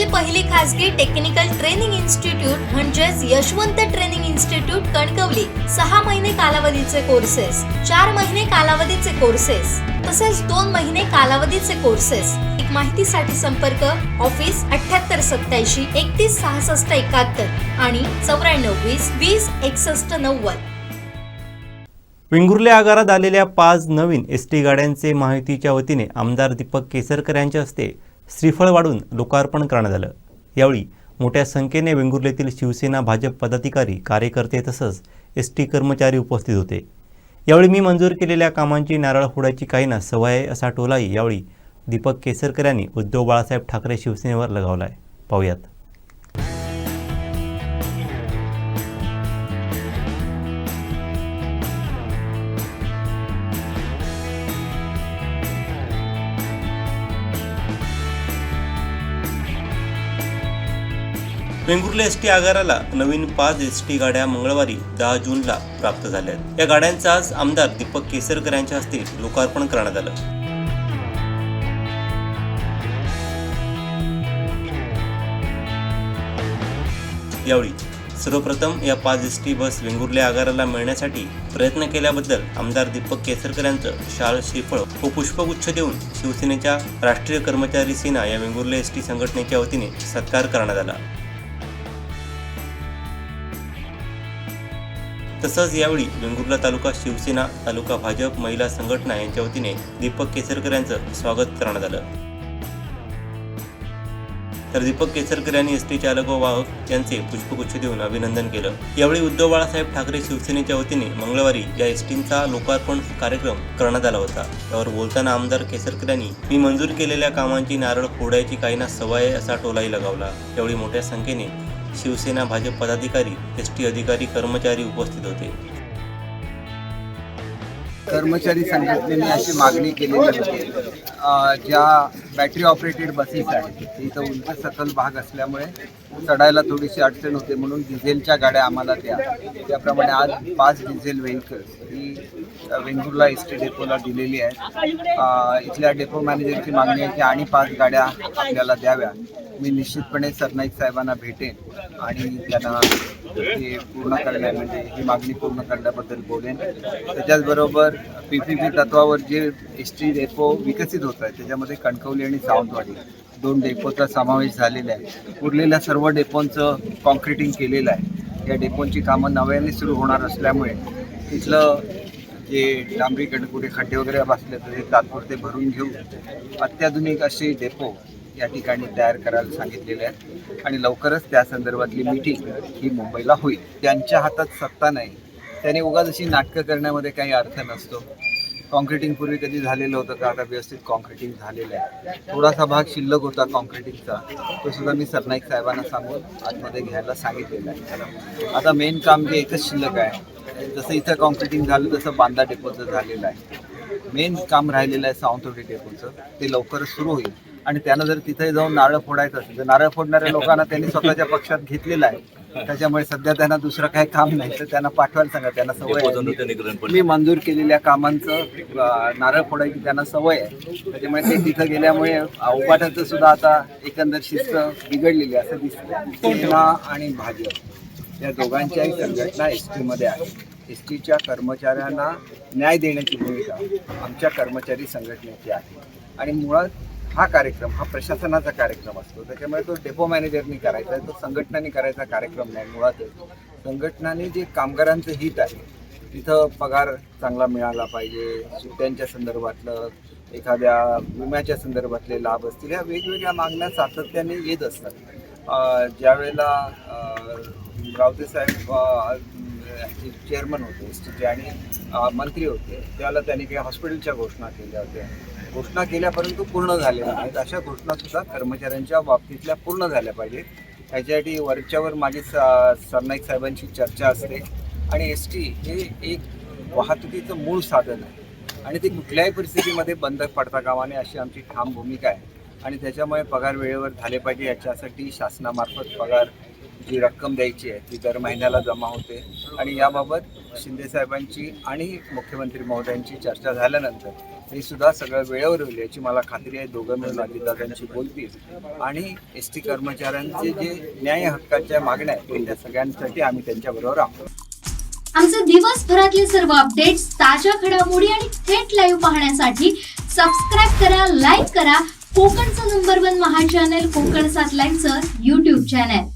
देशातील पहिली खासगी टेक्निकल ट्रेनिंग इन्स्टिट्यूट म्हणजेच यशवंत ट्रेनिंग इन्स्टिट्यूट कणकवली. सहा महिने कालावधीचे कोर्सेस चार महिने कालावधीचे कोर्सेस तसेच दोन महिने कालावधीचे कोर्सेस एक माहितीसाठी संपर्क ऑफिस अठ्याहत्तर सत्याऐंशी एकतीस सहासष्ट एकाहत्तर आणि चौऱ्याण्णव वीस वीस एकसष्ट नव्वद. वेंगुर्ले आगारात आलेल्या पाच नवीन एस टी गाड्यांचे माहितीच्या वतीने आमदार दीपक केसरकर यांच्या हस्ते श्रीफळ वाढून लोकार्पण करण्यात आलं. यावेळी मोठ्या संख्येने वेंगुर्लेतील शिवसेना भाजप पदाधिकारी कार्यकर्ते तसंच एस टी कर्मचारी उपस्थित होते. यावेळी मी मंजूर केलेल्या कामांची नारळ फोडायची काही ना सवय आहे असा टोलाही यावेळी दीपक केसरकर यांनी उद्धव बाळासाहेब ठाकरे शिवसेनेवर लगावला आहे पाहूयात. वेंगुर्ले एस टी आगाराला नवीन पाच एस टी गाड्या मंगळवारी दहा जूनला प्राप्त झाल्या आहेत या गाड्यांचं आज आमदार दीपक केसरकर यांच्या हस्ते लोकार्पण करण्यात आलं. यावेळी सर्वप्रथम या पाच एस टी बस वेंगुर्ले आगाराला मिळण्यासाठी प्रयत्न केल्याबद्दल आमदार दीपक केसरकर यांचं शाल श्रीफळ व पुष्पगुच्छ देऊन शिवसेनेच्या राष्ट्रीय कर्मचारी सेना या वेंगुर्ले एस टी संघटनेच्या वतीने सत्कार करण्यात आला. तसंच यावेळी वेंगुर्ला तालुका शिवसेना तालुका भाजप महिला संघटना यांच्या वतीने दीपक केसरकर यांचं स्वागत करण्यात आलं. तर दीपक केसरकर यांनी एस टी चालक व वाहक यांचे पुष्पगुच्छ देऊन अभिनंदन केलं. यावेळी उद्धव बाळासाहेब ठाकरे शिवसेनेच्या वतीने मंगळवारी या एस टींचा लोकार्पण कार्यक्रम करण्यात आला होता. त्यावर बोलताना आमदार केसरकर यांनी मी मंजूर केलेल्या कामांची नारळ फोडायची काही ना सवय असा टोलाही लगावला. यावेळी मोठ्या संख्येने शिवसेना भाजप पदाधिकारी एस टी अधिकारी कर्मचारी उपस्थित होते. कर्मचारी संघटनेने अशी मागणी केलेली होती. ज्या बॅटरी ऑपरेटेड बसेस आहेत इथं उंच सकल भाग असल्यामुळे चढायला थोडीशी अडचण होते म्हणून डिझेलच्या गाड्या आम्हाला द्या. त्याप्रमाणे आज पाच डिझेल व्हेकल्स ही वेंगुर्ला एस टी डेपोला दिलेली आहेत. इथल्या डेपो मॅनेजरची मागणी आहे की आणि पाच गाड्या आपल्याला द्याव्या मी निश्चितपणे सरनाईक साहेबांना भेटेन आणि त्यांना ते पूर्ण करण्या म्हणजे ही मागणी पूर्ण करण्याबद्दल बोलेन. त्याच्याचबरोबर पी पी पी तत्वावर जे एस टी डेपो विकसित होत आहे त्याच्यामध्ये कणकवली आणि सावंतवाडी. दोन डेपोचा समावेश झालेला आहे. उरलेल्या सर्व डेपोंचं कॉन्क्रिटिंग केलेलं आहे. या डेपोंची कामं नव्याने सुरू होणार असल्यामुळे तिथलं जे डांबरीकडे कुठे खड्डे वगैरे बसले तर ते तात्पुरते भरून घेऊन अत्याधुनिक असे डेपो या ठिकाणी तयार करायला सांगितलेले आहेत. आणि लवकरच त्या संदर्भातली मीटिंग ही मुंबईला होईल. त्यांच्या हातात सत्ता नाही. त्याने उगाच अशी नाटकं करण्यामध्ये काही अर्थ नसतो. कॉन्क्रिटिंग पूर्वी कधी झालेलं होतं का? आता व्यवस्थित कॉन्क्रिटिंग झालेलं आहे. थोडासा भाग शिल्लक होता कॉन्क्रिटिंगचा तो सुद्धा मी सरनाईक साहेबांना सांगून आतमध्ये घ्यायला सांगितलेलं आहे. आता मेन काम जे एकच शिल्लक आहे. जसं इथं कॉन्क्रिटिंग झालं तसं बांदा डेपोचं झालेलं आहे. मेन काम राहिलेलं आहे सावंतवाडी डेपोचं ते लवकरच सुरू होईल. आणि त्यानं जर तिथे जाऊन नारळ फोडायचं असेल तर नारळ फोडणाऱ्या लोकांना त्यांनी स्वतःच्या पक्षात घेतलेलं आहे. त्याच्यामुळे सध्या त्यांना दुसरं काही काम नाही. तर त्यांना पाठवायला सांगा त्यांना सवय आहे. मी मंजूर केलेल्या कामांचं नारळ फोडायची त्यांना सवय आहे. त्याच्यामुळे ते तिथं गेल्यामुळे उपाठाचं सुद्धा आता एकंदर शिस्त बिघडलेली आहे असं दिसतं सेना आणि भाजप या दोघांच्याही संघटना एस टीमध्ये आहेत. एस टीच्या कर्मचाऱ्यांना न्याय देण्याची भूमिका आमच्या कर्मचारी संघटनेची आहे. आणि मुळात हा कार्यक्रम हा प्रशासनाचा कार्यक्रम असतो. त्याच्यामुळे तो डेपो मॅनेजरनी करायचा आहे तो संघटनांनी करायचा कार्यक्रम नाही मुळातच संघटनांनी जे कामगारांचं हित आहे तिथं पगार चांगला मिळाला पाहिजे. सुट्ट्यांच्या संदर्भातलं एखाद्या विम्याच्या संदर्भातले लाभ असतील ह्या वेगवेगळ्या मागण्या सातत्याने येत असतात. ज्यावेळेला रावते साहेब चेअरमन होते एस टीचे आणि मंत्री होते त्यावेळेला त्यांनी काही हॉस्पिटलच्या घोषणा केल्या होत्या. घोषणा केल्या परंतु पूर्ण झालेल्या नाहीत. अशा घोषणा सुद्धा कर्मचाऱ्यांच्या बाबतीतल्या पूर्ण झाल्या पाहिजेत. त्याच्यासाठी वरच्यावर माझी स- सरनाईक साहेबांची चर्चा असते. आणि एस टी हे एक वाहतुकीचं मूळ साधन आहे. आणि ते कुठल्याही परिस्थितीमध्ये बंद पडता कामा नये अशी आमची ठाम भूमिका आहे. आणि त्याच्यामुळे पगार वेळेवर झाले पाहिजे. याच्यासाठी शासनामार्फत पगार जी रक्कम द्यायची आहे ती दर महिन्याला जमा होते. आणि याबाबत शिंदे साहेबांची आणि मुख्यमंत्री महोदयांची चर्चा झाल्यानंतर हे सुद्धा सगळं वेळेवर होईल याची मला खात्री आहे. दोघं मिळून अजितदादांशी बोलतील. आणि एस टी कर्मचाऱ्यांचे जे न्याय हक्काच्या मागण्या आहेत त्या सगळ्यांसाठी आम्ही त्यांच्याबरोबर आहोत. आमचे दिवसभरातले सर्व अपडेट्स ताज्या घडामोडी आणि थेट लाईव्ह पाहण्यासाठी सबस्क्राईब करा लाईक करा. कोकणचं नंबर वन महा चॅनल कोकण सात लाईनचं युट्यूब चॅनल